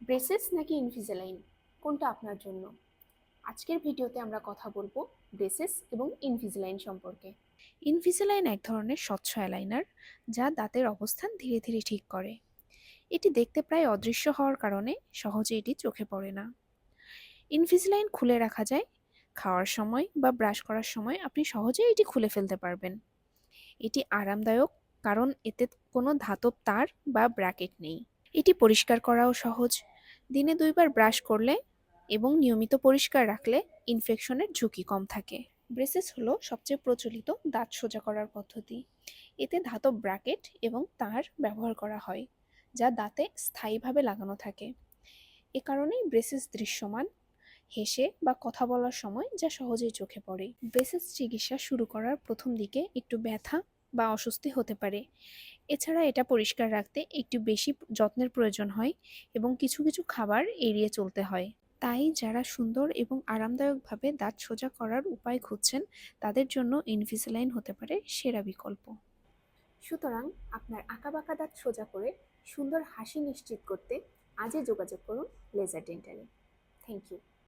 Braces নাকি ইনভিজেলাইন কোনটা আপনার জন্য? আজকের ভিডিওতে আমরা কথা বলব ব্রেসেস এবং ইনভিজেলাইন সম্পর্কে। ইনভিসালাইন এক ধরনের স্বচ্ছ অ্যালাইনার যা দাঁতের অবস্থান ধীরে ধীরে ঠিক করে। এটি দেখতে প্রায় অদৃশ্য হওয়ার কারণে সহজে এটি চোখে পড়ে না। ইনভিসালাইন খুলে রাখা যায়। খাওয়ার সময় বা ব্রাশ করার সময় আপনি সহজে এটি খুলে ফেলতে পারবেন। এটি আরামদায়ক কারণ এতে কোনো ধাতব তার বা ব্র্যাকেট নেই। এটি পরিষ্কার করাও সহজ। দিনে দুইবার ব্রাশ করলে এবং নিয়মিত পরিষ্কার রাখলে ইনফেকশনের ঝুঁকি কম থাকে। ব্রেসেস হলো সবচেয়ে প্রচলিত দাঁত সোজা করার পদ্ধতি। এতে ধাতব ব্র্যাকেট এবং তার ব্যবহার করা হয়, যা দাঁতে স্থায়ীভাবে লাগানো থাকে। এ কারণেই ব্রেসেস দৃশ্যমান, হেসে বা কথা বলার সময় যা সহজেই চোখে পড়ে। ব্রেসেস চিকিৎসা শুরু করার প্রথম দিকে একটু ব্যথা বা অস্বস্তি হতে পারে। এছাড়া এটা পরিষ্কার রাখতে একটু বেশি যত্নের প্রয়োজন হয় এবং কিছু কিছু খাবার এড়িয়ে চলতে হয়। তাই যারা সুন্দর এবং আরামদায়কভাবে দাঁত সোজা করার উপায় খুঁজছেন, তাদের জন্য ইনভিসালাইন হতে পারে সেরা বিকল্প। সুতরাং আপনার আঁকাবাঁকা দাঁত সোজা করে সুন্দর হাসি নিশ্চিত করতে আজই যোগাযোগ করুন লেজার ডেন্টালে থ্যাংক ইউ